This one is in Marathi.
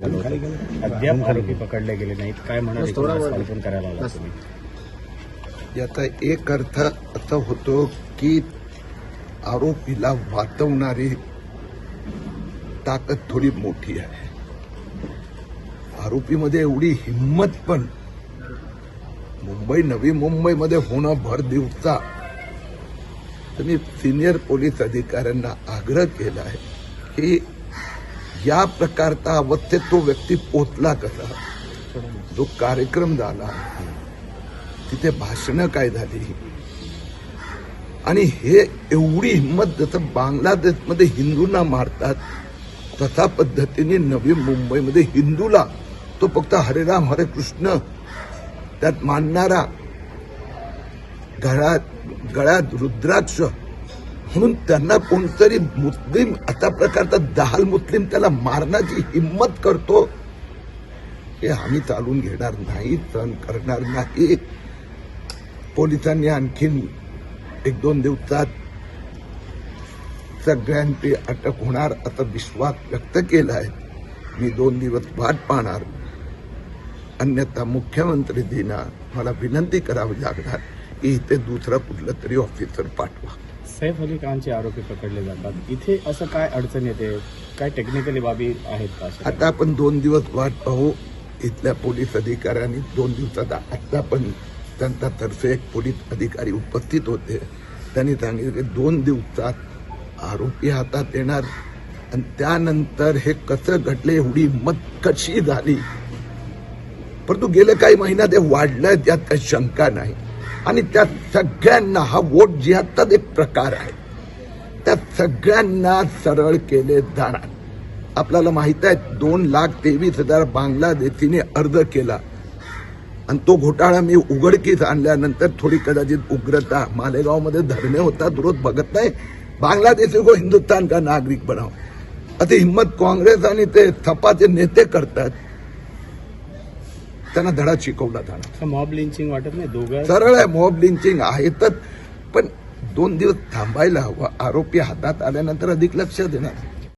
अद्याप आरोपी पकडले गेले नाहीत. काय म्हणाले संपून करायला याचा एक अर्थ असा होतो की आरोपीला वाचवणारी ताकद थोडी मोठी आहे. आरोपीमध्ये एवढी हिंमत पण. मुंबई नवी मुंबईमध्ये होणं भर दिवसा. तर मी सिनियर पोलीस अधिकाऱ्यांना आग्रह केला आहे की या प्रकारचा अवस्थेत तो व्यक्ती पोचला कसा? जो कार्यक्रम झाला तिथे भाषणं काय झाली? आणि हे एवढी हिंमत जसं बांगलादेशमध्ये हिंदूंना मारतात तसा पद्धतीने नवी मुंबईमध्ये हिंदूला तो फक्त हरेराम हरे कृष्ण त्यात मानणारा गळ्यात गळ्यात रुद्राक्ष म्हणून त्यांना कोणतरी मुस्लिम अशा प्रकारचा दहाल मुस्लिम त्याला मारण्याची हिंमत करतो. हे आम्ही चालून घेणार नाही सहन करणार नाही. पोलिसांनी आणखीन एक दोन दिवसात सगळ्यांची अटक होणार असा विश्वास व्यक्त केला आहे मी दोन दिवस वाट पाहणार. अन्यथा मुख्यमंत्रीजींना मला विनंती करावी लागणार की इथे दुसरा कुठलं तरी ऑफिसर पाठवा. सैफ अली खानचे आरोपी पकडले जातात. इथे असं काय अडचण येते? काय टेक्निकली बाबी आहेत का अशा? आता आपण दोन दिवस वाट पाहू. इथल्या पोलीस अधिकाऱ्यांनी दोन दिवसात आता पण त्यांच्यातर्फे एक पोलीस अधिकारी उपस्थित होते. त्यांनी सांगितलं की दोन दिवसात आरोपी हातात येणार. आणि त्यानंतर हे कसं घडले एवढी मत कशी झाली. परंतु गेले काही महिन्यात हे वाढलं त्यात काही शंका नाही. आणि त्या सगळ्यांना हा वोट जिहादचाच एक प्रकार आहे. त्या सगळ्यांना सरळ केले जाणार आपल्याला माहीत आहे दोन लाख तेवीस हजार बांगलादेशीने अर्ज केला. आणि तो घोटाळा मी उघडकीस आणल्यानंतर थोडी कदाचित उग्रता मालेगावमध्ये धरणे होतात रोज बघत नाही. बांगलादेशी को हिंदुस्तान का नागरिक बनाव अति हिंमत काँग्रेस आणि ते थपाचे नेते करतात. त्यांना धडा शिकवला जाणार. मॉब लिंचिंग वाटत नाही? दोघं सरळ आहे मॉब लिंचिंग आहेतच पण दोन दिवस थांबायला हवं. आरोपी हातात आल्यानंतर अधिक लक्ष देणार.